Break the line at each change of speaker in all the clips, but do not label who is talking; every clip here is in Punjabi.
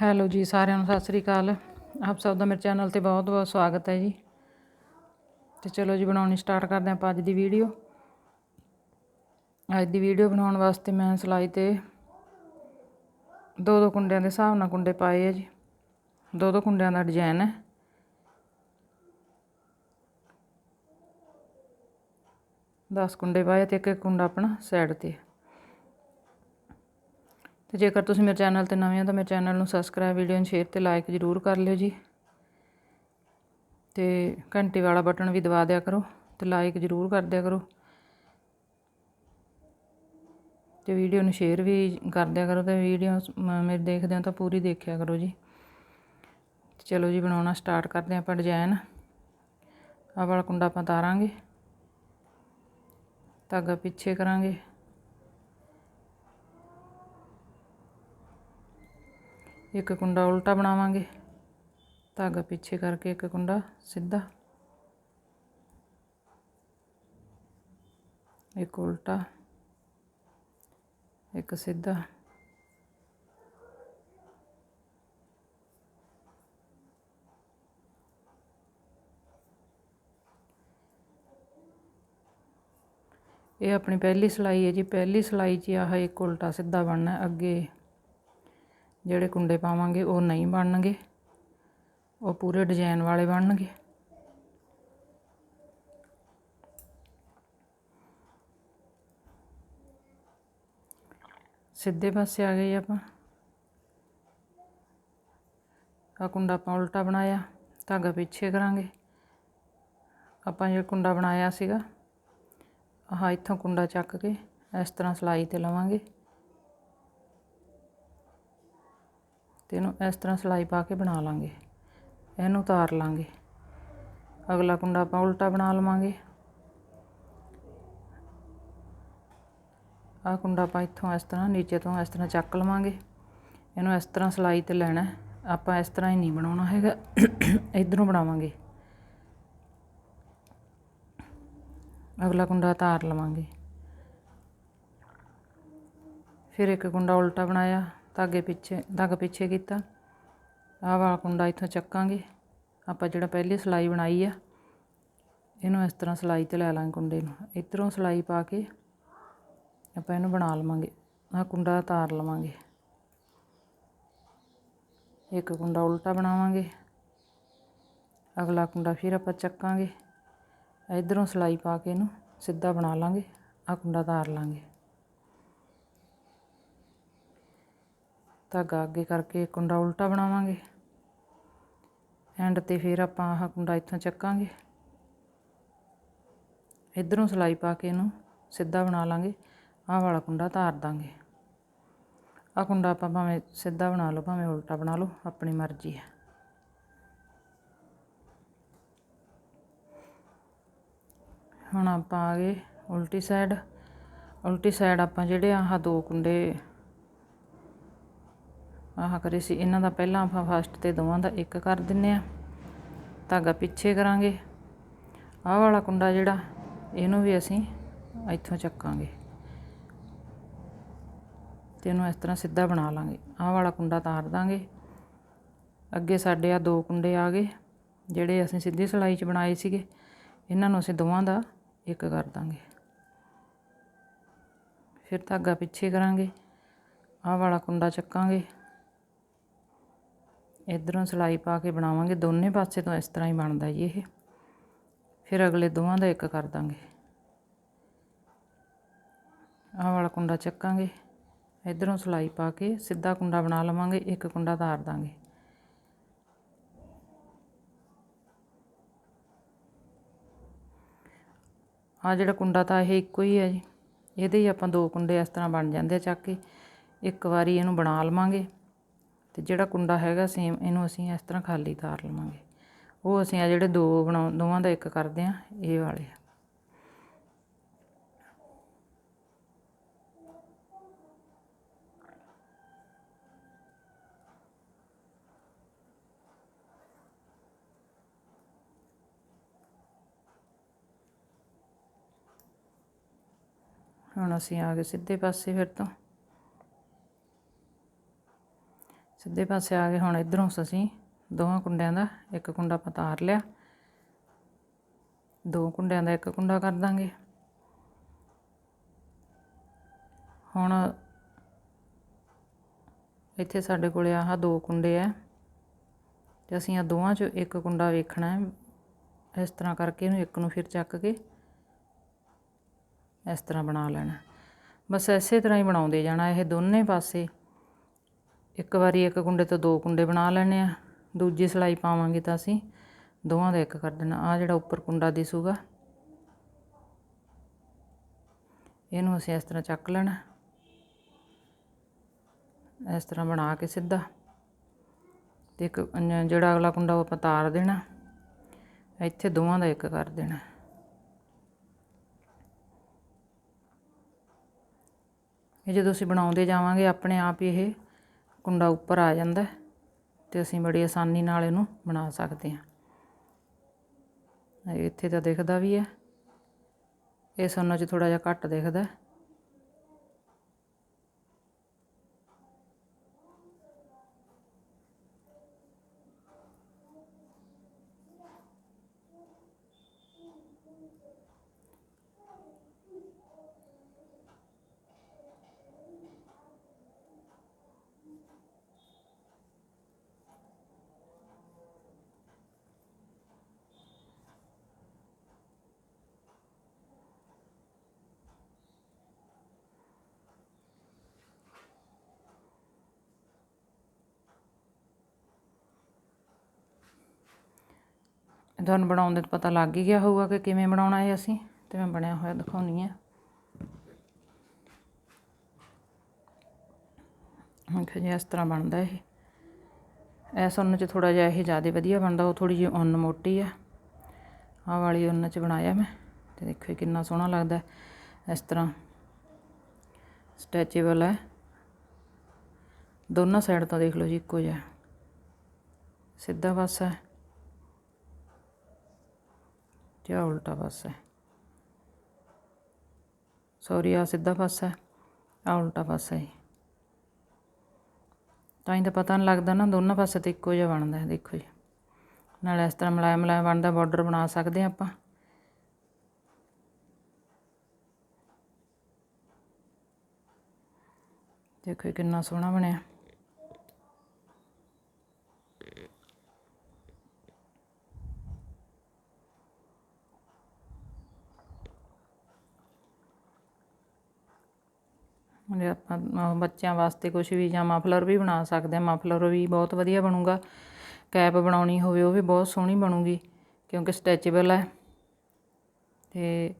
ਹੈਲੋ ਜੀ, ਸਾਰਿਆਂ ਨੂੰ ਸਤਿ ਸ੍ਰੀ ਅਕਾਲ। ਆਪ ਸਭ ਦਾ ਮੇਰੇ ਚੈਨਲ ਤੇ ਬਹੁਤ ਬਹੁਤ ਸਵਾਗਤ ਹੈ ਜੀ। ਤੇ ਚਲੋ ਜੀ, ਬਣਾਉਣੀ ਸਟਾਰਟ ਕਰਦੇ ਆਪਾਂ ਅੱਜ ਦੀ ਵੀਡੀਓ। ਅੱਜ ਦੀ ਵੀਡੀਓ ਬਣਾਉਣ ਵਾਸਤੇ ਮੈਂ ਸਿਲਾਈ ਤੇ ਦੋ ਦੋ ਕੁੰਡਿਆਂ ਦੇ ਹਿਸਾਬ ਨਾਲ ਕੁੰਡੇ ਪਾਏ ਆ ਜੀ। ਦੋ ਦੋ ਕੁੰਡਿਆਂ ਦਾ ਡਿਜ਼ਾਈਨ ਹੈ। ਦਸ ਕੁੰਡੇ ਪਾਏ ਤੇ ਇੱਕ ਇੱਕ ਕੁੰਡਾ ਆਪਣਾ ਸਾਈਡ ਤੇ। ਤੇ ਜੇਕਰ ਤੁਸੀਂ ਮੇਰੇ ਚੈਨਲ ਤੇ ਨਵੇਂ ਹੋ ਤਾਂ ਮੇਰੇ ਚੈਨਲ ਨੂੰ ਸਬਸਕ੍ਰਾਈਬ ਵੀਡੀਓ ਨੂੰ ਸ਼ੇਅਰ ਤੇ ਲਾਈਕ ਜ਼ਰੂਰ ਕਰ ਲਿਓ ਜੀ। ਤੇ ਘੰਟੀ ਵਾਲਾ ਬਟਨ ਵੀ ਦਬਾ ਦਿਆ ਕਰੋ ਤੇ ਲਾਈਕ ਜ਼ਰੂਰ ਕਰ ਦਿਆ ਕਰੋ। ਤੇ ਵੀਡੀਓ ਨੂੰ ਸ਼ੇਅਰ ਵੀ ਕਰ ਦਿਆ ਕਰੋ ਤੇ ਵੀਡੀਓ ਮੇਰੇ ਦੇਖਦੇ ਹੋ ਤਾਂ ਪੂਰੀ ਦੇਖਿਆ ਕਰੋ ਜੀ। ਚਲੋ ਜੀ, ਬਣਾਉਣਾ ਸਟਾਰਟ ਕਰਦੇ ਆਪਾਂ ਡਿਜ਼ਾਈਨ ਆ ਵਾਲਾ ਕੁੰਡਾ ਆਪਾਂ ਤਾਰਾਂਗੇ। ਧਾਗਾ ਪਿੱਛੇ ਕਰਾਂਗੇ। ਇੱਕ ਕੁੰਡਾ ਉਲਟਾ ਬਣਾਵਾਂਗੇ। ਧਾਗਾ ਪਿੱਛੇ ਕਰਕੇ ਇੱਕ ਕੁੰਡਾ ਸਿੱਧਾ। ਇੱਕ ਉਲਟਾ, ਇੱਕ ਸਿੱਧਾ। ਇਹ ਆਪਣੀ ਪਹਿਲੀ ਸਲਾਈ ਹੈ ਜੀ। ਪਹਿਲੀ ਸਲਾਈ 'ਚ ਆਹ ਇੱਕ ਉਲਟਾ ਸਿੱਧਾ ਬਣਨਾ ਅੱਗੇ। ਜਿਹੜੇ ਕੁੰਡੇ ਪਾਵਾਂਗੇ ਉਹ ਨਹੀਂ ਬਣਨਗੇ। ਉਹ ਪੂਰੇ ਡਿਜ਼ਾਈਨ ਵਾਲੇ ਬਣਨਗੇ। ਸਿੱਧੇ ਪਾਸੇ ਆ ਗਏ ਆਪਾਂ। ਆ ਕੁੰਡਾ ਆਪਾਂ ਉਲਟਾ ਬਣਾਇਆ ਧਾਗਾ ਪਿੱਛੇ ਕਰਾਂਗੇ। ਆਪਾਂ ਜਿਹੜਾ ਕੁੰਡਾ ਬਣਾਇਆ ਸੀਗਾ, ਆਹ ਇੱਥੋਂ ਕੁੰਡਾ ਚੱਕ ਕੇ ਇਸ ਤਰ੍ਹਾਂ ਸਲਾਈ ਤੇ ਲਵਾਂਗੇ। ਅਤੇ ਇਹਨੂੰ ਇਸ ਤਰ੍ਹਾਂ ਸਿਲਾਈ ਪਾ ਕੇ ਬਣਾ ਲਵਾਂਗੇ ਇਹਨੂੰ ਉਤਾਰ ਲਾਂਗੇ। ਅਗਲਾ ਕੁੰਡਾ ਆਪਾਂ ਉਲਟਾ ਬਣਾ ਲਵਾਂਗੇ। ਆਹ ਕੁੰਡਾ ਆਪਾਂ ਇੱਥੋਂ ਇਸ ਤਰ੍ਹਾਂ, ਨੀਚੇ ਤੋਂ ਇਸ ਤਰ੍ਹਾਂ ਚੱਕ ਲਵਾਂਗੇ। ਇਹਨੂੰ ਇਸ ਤਰ੍ਹਾਂ ਸਿਲਾਈ ਤੇ ਲੈਣਾ ਆਪਾਂ ਇਸ ਤਰ੍ਹਾਂ ਹੀ ਨਹੀਂ ਬਣਾਉਣਾ ਹੈਗਾ। ਇਧਰੋਂ ਬਣਾਵਾਂਗੇ। ਅਗਲਾ ਕੁੰਡਾ ਤਾਰ ਲਵਾਂਗੇ। ਫਿਰ ਇੱਕ ਕੁੰਡਾ ਉਲਟਾ ਬਣਾਇਆ। ਧਾਗੇ ਪਿੱਛੇ, ਧਾਗਾ ਪਿੱਛੇ ਕੀਤਾ। ਆਹ ਵਾਲਾ ਕੁੰਡਾ ਇੱਥੋਂ ਚੱਕਾਂਗੇ। ਆਪਾਂ ਜਿਹੜਾ ਪਹਿਲੀ ਸਲਾਈ ਬਣਾਈ ਆ, ਇਹਨੂੰ ਇਸ ਤਰ੍ਹਾਂ ਸਲਾਈ ਤੇ ਲੈ ਲਾਂਗੇ ਕੁੰਡੇ ਨੂੰ। ਇਧਰੋਂ ਸਲਾਈ ਪਾ ਕੇ ਆਪਾਂ ਇਹਨੂੰ ਬਣਾ ਲਵਾਂਗੇ। ਆਹ ਕੁੰਡਾ ਉਤਾਰ ਲਵਾਂਗੇ। ਇੱਕ ਕੁੰਡਾ ਉਲਟਾ ਬਣਾਵਾਂਗੇ। ਅਗਲਾ ਕੁੰਡਾ ਫਿਰ ਆਪਾਂ ਚੱਕਾਂਗੇ। ਇਧਰੋਂ ਸਲਾਈ ਪਾ ਕੇ ਇਹਨੂੰ ਸਿੱਧਾ ਬਣਾ ਲਾਂਗੇ। ਆਹ ਕੁੰਡਾ ਤਾਰ ਲਾਂਗੇ। ਧਾਗਾ ਅੱਗੇ ਕਰਕੇ ਕੁੰਡਾ ਉਲਟਾ ਬਣਾਵਾਂਗੇ। ਐਂਡ ਤੇ ਫਿਰ ਆਪਾਂ ਆਹ ਕੁੰਡਾ ਇੱਥੋਂ ਚੱਕਾਂਗੇ। ਇਧਰੋਂ ਸਲਾਈ ਪਾ ਕੇ ਇਹਨੂੰ ਸਿੱਧਾ ਬਣਾ ਲਾਂਗੇ। ਆਹ ਵਾਲਾ ਕੁੰਡਾ ਤਾਰ ਦਾਂਗੇ। ਆਹ ਕੁੰਡਾ ਆਪਾਂ ਭਾਵੇਂ ਸਿੱਧਾ ਬਣਾ ਲਓ, ਭਾਵੇਂ ਉਲਟਾ ਬਣਾ ਲਓ, ਆਪਣੀ ਮਰਜ਼ੀ ਹੈ। ਹੁਣ ਆਪਾਂ ਆ ਗਏ ਉਲਟੀ ਸਾਈਡ ਉਲਟੀ ਸਾਈਡ ਆਪਾਂ ਜਿਹੜੇ ਆਹ ਦੋ ਕੁੰਡੇ ਆਹ ਕਰੇ ਸੀ, ਇਹਨਾਂ ਦਾ ਪਹਿਲਾਂ ਆਪਾਂ ਫਸਟ ਤੇ ਦੋਵਾਂ ਦਾ ਇੱਕ ਕਰ ਦਿੰਨੇ ਆ। ਧਾਗਾ ਪਿੱਛੇ ਕਰਾਂਗੇ। ਆਹ ਵਾਲਾ ਕੁੰਡਾ ਜਿਹੜਾ, ਇਹਨੂੰ ਵੀ ਅਸੀਂ ਇੱਥੋਂ ਚੱਕਾਂਗੇ। ਤੇ ਇਹਨੂੰ ਇਸ ਤਰ੍ਹਾਂ ਸਿੱਧਾ ਬਣਾ ਲਾਂਗੇ। ਆਹ ਵਾਲਾ ਕੁੰਡਾ ਤਾਰ ਦਾਂਗੇ। ਅੱਗੇ ਸਾਡੇ ਆ ਦੋ ਕੁੰਡੇ ਆ ਗਏ, ਜਿਹੜੇ ਅਸੀਂ ਸਿੱਧੀ ਸਲਾਈ 'ਚ ਬਣਾਏ ਸੀਗੇ। ਇਹਨਾਂ ਨੂੰ ਅਸੀਂ ਦੋਵਾਂ ਦਾ ਇੱਕ ਕਰ ਦਾਂਗੇ। ਫਿਰ ਧਾਗਾ ਪਿੱਛੇ ਕਰਾਂਗੇ। ਆਹ ਵਾਲਾ ਕੁੰਡਾ ਚੱਕਾਂਗੇ। ਇਧਰੋਂ ਸਲਾਈ ਪਾ ਕੇ ਬਣਾਵਾਂਗੇ, ਦੋਨੇ ਪਾਸੇ ਤੋਂ ਇਸ ਤਰ੍ਹਾਂ ਹੀ ਬਣਦਾ ਜੀ ਇਹ। ਫਿਰ ਅਗਲੇ ਦੋਵਾਂ ਦਾ ਇੱਕ ਕਰ ਦਾਂਗੇ। ਆਹ ਵਾਲਾ ਕੁੰਡਾ ਚੱਕਾਂਗੇ। ਇਧਰੋਂ ਸਲਾਈ ਪਾ ਕੇ ਸਿੱਧਾ ਕੁੰਡਾ ਬਣਾ ਲਵਾਂਗੇ, ਇੱਕ ਕੁੰਡਾ ਤਾਰ ਦਾਂਗੇ। ਆ ਜਿਹੜਾ ਕੁੰਡਾ ਤਾਂ ਇਹ ਇੱਕੋ ਹੀ ਹੈ ਜੀ। ਇਹਦੇ ਹੀ ਆਪਾਂ ਦੋ ਕੁੰਡੇ ਇਸ ਤਰ੍ਹਾਂ ਬਣ ਜਾਂਦੇ ਆ ਚੱਕ ਕੇ। ਇੱਕ ਵਾਰੀ ਇਹਨੂੰ ਬਣਾ ਲਵਾਂਗੇ। ਤੇ ਜਿਹੜਾ ਕੁੰਡਾ ਹੈਗਾ ਸੇਮ ਇਹਨੂੰ ਅਸੀਂ ਇਸ ਤਰ੍ਹਾਂ ਖਾਲੀ ਤਾਰ ਲਵਾਂਗੇ। ਉਹ ਅਸੀਂ ਆ ਜਿਹੜੇ ਦੋ ਬਣਾਉ ਦੋਵਾਂ ਦਾ ਇੱਕ ਕਰਦੇ ਆ ਇਹ ਵਾਲੇ ਹੁਣ ਅਸੀਂ ਆ ਗਏ ਸਿੱਧੇ ਪਾਸੇ ਫਿਰ ਤੋਂ। ਸਿੱਧੇ ਪਾਸੇ ਆ ਗਏ ਹੁਣ ਇਧਰੋਂ ਅਸੀਂ ਦੋਵਾਂ ਕੁੰਡਿਆਂ ਦਾ ਇੱਕ ਕੁੰਡਾ ਪਤਾਰ ਲਿਆ। ਦੋ ਕੁੰਡਿਆਂ ਦਾ ਇੱਕ ਕੁੰਡਾ ਕਰ ਦਾਂਗੇ। ਹੁਣ ਇੱਥੇ ਸਾਡੇ ਕੋਲੇ ਆਹ ਦੋ ਕੁੰਡੇ ਆ ਤੇ ਅਸੀਂ ਆ ਦੋਵਾਂ ਚੋਂ ਇੱਕ ਕੁੰਡਾ ਵੇਖਣਾ ਹੈ। ਇਸ ਤਰ੍ਹਾਂ ਕਰਕੇ ਇਹਨੂੰ ਇੱਕ ਨੂੰ ਫਿਰ ਚੱਕ ਕੇ ਇਸ ਤਰ੍ਹਾਂ ਬਣਾ ਲੈਣਾ। ਬਸ ਇਸੇ ਤਰ੍ਹਾਂ ਹੀ ਬਣਾਉਂਦੇ ਜਾਣਾ ਇਹ ਦੋਨੇ ਪਾਸੇ। ਇੱਕ ਵਾਰੀ ਇੱਕ ਕੁੰਡੇ ਤੋਂ ਦੋ ਕੁੰਡੇ ਬਣਾ ਲੈਣੇ ਆ ਦੂਜੀ ਸਿਲਾਈ ਪਾਵਾਂਗੇ ਤਾਂ ਅਸੀਂ। ਦੋਵਾਂ ਦਾ ਇੱਕ ਕਰ ਦੇਣਾ। ਆ ਜਿਹੜਾ ਉੱਪਰ ਕੁੰਡਾ ਦਿਸੂਗਾ। ਇਹਨੂੰ ਅਸੀਂ ਇਸ ਤਰ੍ਹਾਂ ਚੱਕ ਲੈਣਾ। ਇਸ ਤਰ੍ਹਾਂ ਬਣਾ ਕੇ ਸਿੱਧਾ। ਤੇ ਇੱਕ ਜਿਹੜਾ ਅਗਲਾ ਕੁੰਡਾ ਉਹ ਆਪਾਂ ਤਾਰ ਦੇਣਾ। ਇੱਥੇ ਦੋਵਾਂ ਦਾ ਇੱਕ ਕਰ ਦੇਣਾ। ਇਹ ਜਦੋਂ ਅਸੀਂ ਬਣਾਉਂਦੇ ਜਾਵਾਂਗੇ, ਆਪਣੇ ਆਪ ਹੀ ਇਹ ਕੁੰਡਾ ਉੱਪਰ ਆ ਜਾਂਦਾ ਹੈ ਤੇ ਅਸੀਂ ਬੜੀ ਆਸਾਨੀ ਨਾਲ ਇਹਨੂੰ ਬਣਾ ਸਕਦੇ ਹਾਂ। ਇੱਥੇ ਤਾਂ ਦਿਖਦਾ ਵੀ ਹੈ। ਇਹ ਸੁਣਨ 'ਚ ਥੋੜ੍ਹਾ ਜਿਹਾ ਘੱਟ ਦਿਖਦਾ ਤੁਹਾਨੂੰ ਬਣਾਉਣ ਦਾ ਪਤਾ ਲੱਗ ਹੀ ਗਿਆ ਹੋਊਗਾ ਕਿ ਕਿਵੇਂ ਬਣਾਉਣਾ ਹੈ ਅਸੀਂ, ਤੇ ਮੈਂ ਬਣਿਆ ਹੋਇਆ ਦਿਖਾਉਣੀ ਹੈ ਦੇਖੋ ਜੀ ਇਸ ਤਰ੍ਹਾਂ ਬਣਦਾ ਇਹ। ਇਸ ਉੱਨ 'ਚ ਥੋੜਾ ਜਿਹਾ ਇਹ ਜ਼ਿਆਦਾ ਵਧੀਆ ਬਣਦਾ, ਉਹ ਥੋੜੀ ਜਿਹੀ ਉੱਨ ਮੋਟੀ ਆ। ਆਹ ਵਾਲੀ ਉੱਨ 'ਚ ਬਣਾਇਆ ਮੈਂ, ਤੇ ਦੇਖੋ ਕਿੰਨਾ ਸੋਹਣਾ ਲੱਗਦਾ ਇਸ ਤਰ੍ਹਾਂ ਸਟੈਚੇਬਲ ਹੈ। ਦੋਨਾਂ ਸਾਈਡ ਤੋਂ ਦੇਖ ਲਓ ਜੀ ਇੱਕੋ ਜਿਹਾ। ਸਿੱਧਾ ਪਾਸਾ ਹੈ। ਤੇ ਉਲਟਾ ਪਾਸਾ ਹੈ? ਸੌਰੀ ਆ ਸਿੱਧਾ ਪਾਸਾ ਹੈ ਆ ਉਲਟਾ ਪਾਸਾ ਹੈ। ਤਾਂ ਹੀ ਤਾਂ ਪਤਾ ਨਹੀਂ ਲੱਗਦਾ ਨਾ, ਦੋਨਾਂ ਪਾਸੇ ਤੇ ਇੱਕੋ ਜਿਹਾ ਬਣਦਾ ਹੈ, ਦੇਖੋ ਜੀ। ਨਾਲ ਇਸ ਤਰ੍ਹਾਂ ਮਲਾਇਮ ਮਲਾਇਮ ਬਣਦਾ ਬਾਰਡਰ ਬਣਾ ਸਕਦੇ ਹਾਂ ਆਪਾਂ। ਦੇਖੋ ਇਹ ਕਿੰਨਾ ਸੋਹਣਾ ਬਣਿਆ। ਜੇ ਆਪਾਂ ਬੱਚਿਆਂ ਵਾਸਤੇ ਕੁਝ ਵੀ ਜਾਂ ਮਫਲਰ ਵੀ ਬਣਾ ਸਕਦੇ ਹਾਂ ਮਫਲਰ ਵੀ ਬਹੁਤ ਵਧੀਆ ਬਣੂਗਾ। ਕੈਪ ਬਣਾਉਣੀ ਹੋਵੇ, ਉਹ ਵੀ ਬਹੁਤ ਸੋਹਣੀ ਬਣੂਗੀ, ਕਿਉਂਕਿ ਸਟੈਚੇਬਲ ਹੈ ਤੇ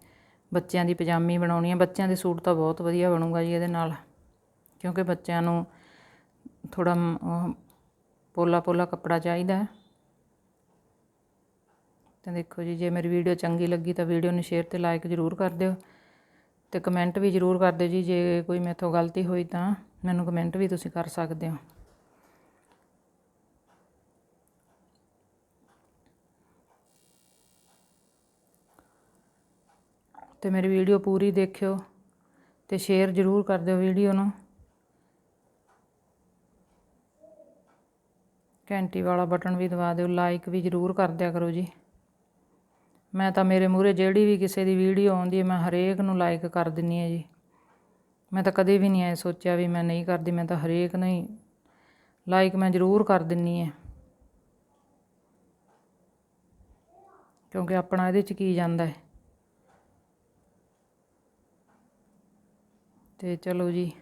ਬੱਚਿਆਂ ਦੀ ਪਜਾਮੀ ਬਣਾਉਣੀ ਹੈ ਬੱਚਿਆਂ ਦੇ ਸੂਟ ਤਾਂ ਬਹੁਤ ਵਧੀਆ ਬਣੂਗਾ ਜੀ ਇਹਦੇ ਨਾਲ, ਕਿਉਂਕਿ ਬੱਚਿਆਂ ਨੂੰ ਥੋੜਾ ਪੋਲਾ ਪੋਲਾ ਕੱਪੜਾ ਚਾਹੀਦਾ ਹੈ। ਤੇ ਦੇਖੋ ਜੀ, ਜੇ ਮੇਰੀ ਵੀਡੀਓ ਚੰਗੀ ਲੱਗੀ ਤਾਂ ਵੀਡੀਓ ਨੂੰ ਸ਼ੇਅਰ ਤੇ ਲਾਈਕ ਜ਼ਰੂਰ ਕਰ ਦਿਓ। ਤੇ ਕਮੈਂਟ ਵੀ ਜ਼ਰੂਰ ਕਰ ਦਿਓ ਜੀ, ਜੇ ਕੋਈ ਮੇਥੋਂ ਗਲਤੀ ਹੋਈ ਤਾਂ ਮੈਨੂੰ ਕਮੈਂਟ ਵੀ ਤੁਸੀਂ ਕਰ ਸਕਦੇ ਹੋ। ਤੇ ਮੇਰੀ ਵੀਡੀਓ ਪੂਰੀ ਦੇਖਿਓ ਤੇ ਸ਼ੇਅਰ ਜ਼ਰੂਰ ਕਰ ਦਿਓ ਵੀਡੀਓ ਨੂੰ। ਘੰਟੀ ਵਾਲਾ ਬਟਨ ਵੀ ਦਬਾ ਦਿਓ ਲਾਈਕ ਵੀ ਜ਼ਰੂਰ ਕਰ ਦਿਆ ਕਰੋ ਜੀ। ਮੈਂ ਤਾਂ ਮੇਰੇ ਮੂਹਰੇ ਜਿਹੜੀ ਵੀ ਕਿਸੇ ਦੀ ਵੀਡੀਓ ਆਉਂਦੀ ਹੈ, ਮੈਂ ਹਰੇਕ ਨੂੰ ਲਾਈਕ ਕਰ ਦਿੰਨੀ ਹਾਂ ਜੀ। ਮੈਂ ਤਾਂ ਕਦੇ ਵੀ ਨਹੀਂ ਐ ਸੋਚਿਆ ਵੀ ਮੈਂ ਨਹੀਂ ਕਰਦੀ, ਮੈਂ ਤਾਂ ਹਰੇਕ ਨੂੰ ਹੀ ਲਾਈਕ ਮੈਂ ਜ਼ਰੂਰ ਕਰ ਦਿੰਨੀ ਹਾਂ। ਕਿਉਂਕਿ ਆਪਣਾ ਇਹਦੇ 'ਚ ਕੀ ਜਾਂਦਾ ਹੈ? ਤੇ ਚਲੋ ਜੀ,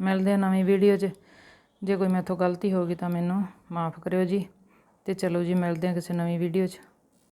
ਮਿਲਦੇ ਆ ਨਵੀਂ ਵੀਡੀਓ 'ਚ। ਜੇ ਕੋਈ ਮੈਥੋਂ ਗਲਤੀ ਹੋ ਗਈ ਤਾਂ ਮੈਨੂੰ ਮਾਫ ਕਰਿਓ ਜੀ। ਤੇ ਚਲੋ ਜੀ, ਮਿਲਦੇ ਆ ਕਿਸੇ ਨਵੀਂ ਵੀਡੀਓ 'ਚ।